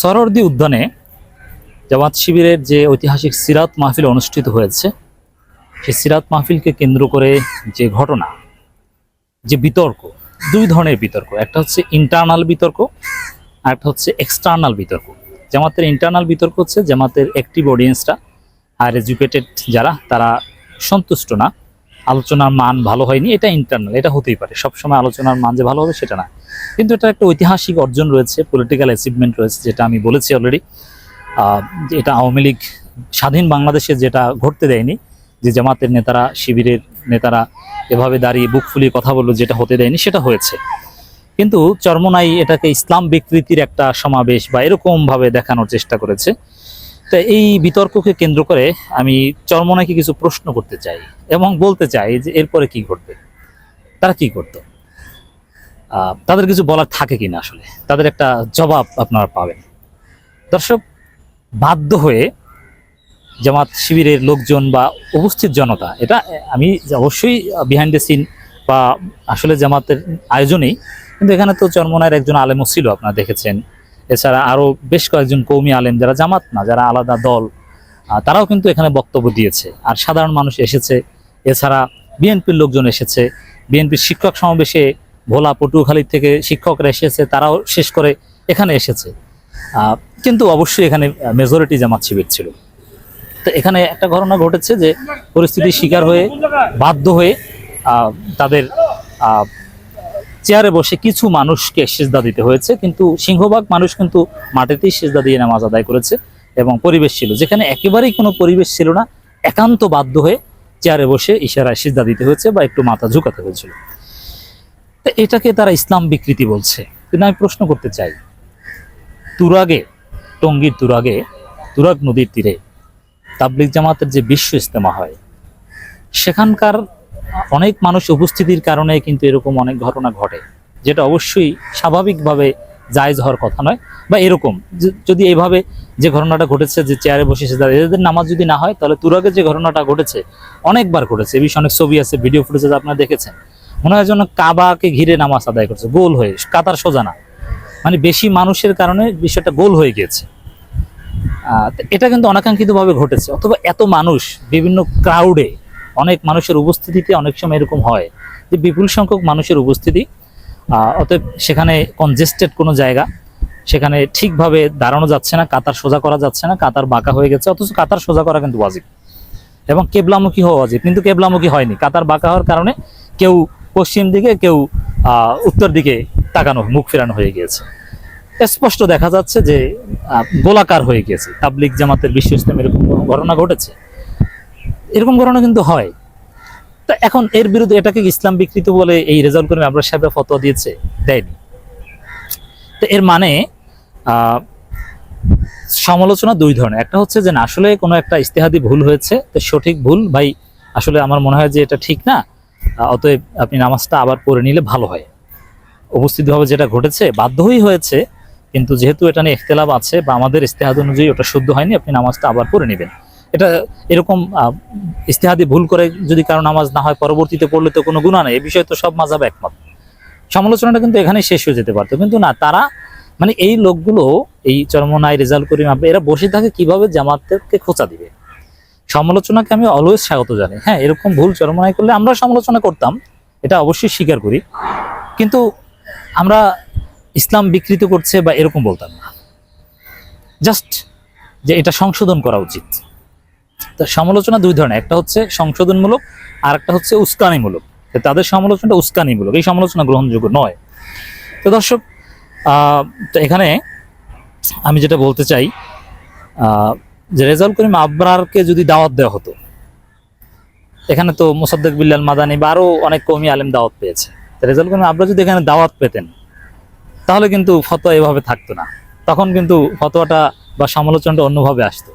সরোয়ার্দী উদ্যানে জামাত শিবিরের যে ঐতিহাসিক সিরাত মাহফিল অনুষ্ঠিত হয়েছে, সেই সিরাত মাহফিলকে কেন্দ্র করে যে ঘটনা, যে বিতর্ক, দুই ধরনের বিতর্ক, একটা হচ্ছে ইন্টারনাল বিতর্ক আর একটা হচ্ছে এক্সটার্নাল বিতর্ক। জামাতের ইন্টারনাল বিতর্ক হচ্ছে জামাতের অ্যাক্টিভ অডিয়েন্সটা আর এডুকেটেড যারা, তারা সন্তুষ্ট না। আলোচনার মান ভালো হয়নি, এটা ইন্টারনাল এটা হতেই পারে। সবসময় আলোচনার মান যে ভালো হবে সেটা না। কিন্তু এটা একটা ঐতিহাসিক অর্জন রয়েছে পলিটিক্যাল অ্যাচিভমেন্ট রয়েছে, যেটা আমি বলেছি অলরেডি এটা আওয়ামী লীগ স্বাধীন বাংলাদেশে যেটা ঘটতে দেয়নি, যে জামাতের নেতারা, শিবিরের নেতারা এভাবে দাঁড়িয়ে বুক ফুলিয়ে কথা বলল যেটা হতে দেয়নি, সেটা হয়েছে। কিন্তু চরমনাই এটাকে ইসলাম বিকৃতির একটা সমাবেশ বা এরকমভাবে দেখানোর চেষ্টা করেছে। তো এই বিতর্ককে কেন্দ্র করে আমি চরমনাইকে কিছু প্রশ্ন করতে চাই এবং বলতে চাই যে এরপরে কি ঘটবে? তারা কি করতো? তাদের কিছু বলার থাকে কিনা আসলে? তাদের একটা জবাব আপনারা পাবেন। দর্শক, বাধ্য হয়ে জামাত শিবিরের লোকজন বা উপস্থিত জনতা, এটা আমি অবশ্যই বিহাইন্ড দ্য সিন বা আসলে জামাতের আয়োজনেই, কিন্তু এখানে তো চরমনায়ের একজন আলেমও ছিল, আপনারা দেখেছেন। এছাড়া আরও বেশ কয়েকজন কৌমি আলেম যারা জামাত না, যারা আলাদা দল তারাও কিন্তু এখানে বক্তব্য দিয়েছে। আর সাধারণ মানুষ এসেছে, এছাড়া বিএনপির লোকজন এসেছে, বিএনপির শিক্ষক সমাবেশে ভোলা পটুয়াখালী থেকে শিক্ষকরা এসেছে, তারাও শেষ করে এখানে এসেছে। কিন্তু অবশ্যই এখানে মেজরিটি জামাত শিবির ছিল। তো এখানে একটা ঘটনা ঘটেছে যে পরিস্থিতির শিকার হয়ে, বাধ্য হয়ে তাদের চেয়ারে বসে কিছু মানুষকে সেজদা দিতে হয়েছে, কিন্তু সিংহভাগ মানুষ কিন্তু মাটিতেই সেজদা দিয়ে নামাজ আদায় করেছে এবং পরিবেশ ছিল। যেখানে একেবারেই কোনো পরিবেশ ছিল না, একান্ত বাধ্য হয়ে চেয়ারে বসে ইশারায় সিজদা দিতে হয়েছে বা একটু মাথা ঝুঁকাতে হয়েছিল। তো এটাকে তারা ইসলাম বিকৃতি বলছে। কিন্তু আমি প্রশ্ন করতে চাই, তুরাগে, টঙ্গীর তুরাগে, তুরাগ নদীর তীরে তাবলিগ জামাতের যে বিশ্ব ইস্তেমা হয়, সেখানকার অনেক মানুষ উপস্থিতির কারণে কিন্তু এরকম অনেক ঘটনা ঘটে, যেটা অবশ্যই স্বাভাবিকভাবে জায়জ হওয়ার কথা নয়। বা এরকম যদি এইভাবে যে ঘটনাটা ঘটেছে, যে চেয়ারে বসে সে এদের নামাজ যদি না হয়, তাহলে তুরাগে যে ঘটনাটা ঘটেছে, অনেকবার ঘটেছে। এ বিষয়ে অনেক ছবি আছে, ভিডিও ফুটেজ আপনারা দেখেছেন। মনে হয় যেন কাবাকে ঘিরে নামাজ আদায় করছে, গোল হয়ে, কাতার সোজা না। মানে বেশি মানুষের কারণে বিষয়টা গোল হয়ে গিয়েছে। এটা কিন্তু অনাকাঙ্ক্ষিতভাবে ঘটেছে। অথবা এত মানুষ, বিভিন্ন ক্রাউডে অনেক মানুষের উপস্থিতিতে অনেক সময় এরকম হয় যে বিপুল সংখ্যক মানুষের উপস্থিতি অতএব সেখানে কনজেস্টেড কোনো জায়গা, সেখানে ঠিকভাবে দাঁড়ানো যাচ্ছে না, কাতার সোজা করা যাচ্ছে না, কাতার বাঁকা হয়ে গেছে, অথচ কাতার সোজা করা কিন্তু ওয়াজিব। এবং কেবলামুখী হওয়া ওয়াজিব, কিন্তু কেবলামুখী হয়নি। কাতার বাঁকা হওয়ার কারণে কেউ পশ্চিম দিকে, কেউ উত্তর দিকে তাকানো, মুখ ফেরানো হয়ে গিয়েছে। স্পষ্ট দেখা যাচ্ছে যে গোলাকার হয়ে গিয়েছে। তাবলিক জামাতের বিশ্ব ইসলাম এরকম ঘটনা ঘটেছে? এরকম ঘটনা কিন্তু হয়। তা এখন এর বিরুদ্ধে এটাকে ইসলাম বিকৃত বলে এই রেজাল্ট করে আবরার সাহেব ফতোয়া দিয়েছে? দেয়নি। তো এর মানে সমালোচনা দুই ধরনের। একটা হচ্ছে যে না, আসলে কোনো একটা ইস্তেহাদি ভুল হয়েছে, তো সঠিক ভুল, ভাই, আসলে আমার মনে হয় যে এটা ঠিক না অতএব আপনি নামাজটা আবার পড়ে নিলে ভালো হয়। উপস্থিতভাবে যেটা ঘটেছে বাধ্যই হয়েছে, কিন্তু যেহেতু এটা নিয়ে ইখতলাফ আছে বা আমাদের ইস্তেহাদ অনুযায়ী ওটা শুদ্ধ হয়নি, আপনি নামাজটা আবার পড়ে নেবেন। এটা এরকম ইস্তেহাদি ভুল করে যদি কারও নামাজ না হয়, পরবর্তীতে পড়লে তো কোনো গুণা নেই। এই বিষয়ে তো সব মাজাব একমত। সমালোচনাটা কিন্তু এখানে শেষ হয়ে যেতে পারতো। কিন্তু না, তারা মানে এই লোকগুলো, এই চরমনায় রেজাল্ট করিম এরা বসে থাকে কীভাবে জামাতকে খোঁচা দিবে? সমালোচনাকে আমি অলওয়েজ স্বাগত জানি হ্যাঁ এরকম ভুল চরমনায় করলে আমরা সমালোচনা করতাম, এটা অবশ্যই স্বীকার করি। কিন্তু আমরা ইসলাম বিকৃত করছে বা এরকম বলতাম না। জাস্ট যে এটা সংশোধন করা উচিত। তো সমালোচনা দুই ধরনের, একটা হচ্ছে সংশোধনমূলক আর একটা হচ্ছে উস্কানিমূলক। তাদের সমালোচনাটা উস্কানিমূলক, এই সমালোচনা গ্রহণযোগ্য নয়। তো দর্শক তো এখানে আমি যেটা বলতে চাই যে রেজাউল করিম আবরারকে যদি দাওয়াত দেওয়া হতো, এখানে তো মোসাদ্দেক বিল্লাল মাদানি বা আরও অনেক কমি আলেম দাওয়াত পেয়েছে। রেজাউল করিম আবরার যদি এখানে দাওয়াত পেতেন, তাহলে কিন্তু ফতোয়া এভাবে থাকতো না। তখন কিন্তু ফতোয়াটা বা সমালোচনাটা অন্যভাবে আসতো।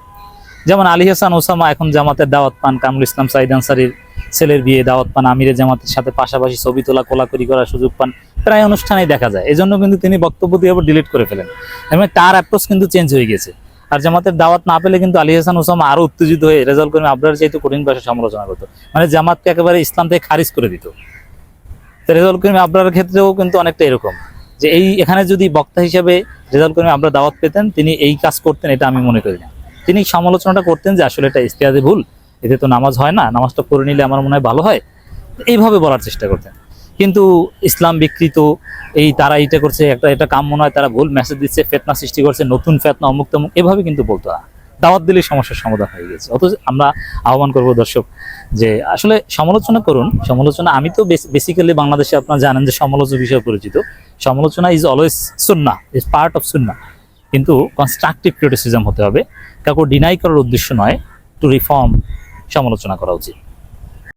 যেমন আলী হাসান ওসামা এখন জামাতের দাওয়াত পান, কামরুল ইসলাম, সাইদ আনসারির ছেলের বিয়ে দাওয়াত পান আমিরের জামাতের সাথে পাশাপাশি ছবি তোলা, কোলাকুলি করার সুযোগ পান, প্রায় অনুষ্ঠানেই দেখা যায়। এজন্য কিন্তু তিনি বক্তব্য দিয়ে আবার ডিলিট করে ফেলেন। এবং তার অ্যাপ্রোচ কিন্তু চেঞ্জ হয়ে গেছে। আর জামাতের দাওয়াত না পেলে কিন্তু আলী হাসান ওসামা আরও উত্তেজিত হয়ে রেজাল্ট করে আবরার চাইতে কঠিন ভাষায় সমালোচনা করতো। মানে জামাতকে একেবারে ইসলাম থেকে খারিজ করে দিত। তো রেজাউল করিম আবরার ক্ষেত্রেও কিন্তু অনেকটা এরকম যে এই এখানে যদি বক্তা হিসেবে রেজাল্ট করিম আমরা দাওয়াত পেতেন, তিনি এই কাজ করতেন, এটা আমি মনে করি না। তিনি সমালোচনাটা করতেন যে আসলে এটা ইস্তেহাদি ভুল, এতে তো নামাজ হয় না, নামাজটা করে নিলে আমার মনে হয় ভালো হয়। এইভাবে বলার চেষ্টা করতেন। কিন্তু ইসলাম বিকৃত, এই তারা এইটা করছে, একটা, এটা কাম মনে হয় তারা ভুল মেসেজ দিচ্ছে, ফেতনা সৃষ্টি করছে, নতুন ফেতনা, অমুক তমুক, এভাবে কিন্তু বলতো না দাওয়াত দিলে সমস্যার সমাধান হয়ে গেছে। অথচ আমরা আহ্বান করব দর্শক যে, আসলে সমালোচনা করুন, সমালোচনা, আমি তো বেসিক্যালি বাংলাদেশে আপনারা জানেন যে সমালোচনা বিষয়ে পরিচিত। সমালোচনা ইজ অলওয়েজ সুন্না ইজ পার্ট অফ সুন্না কিন্তু কনস্ট্রাকটিভ ক্রিটিসিজম হতে হবে। কাউকে ডিনাই করার উদ্দেশ্য নয় টু রিফর্ম সমালোচনা করা উচিত।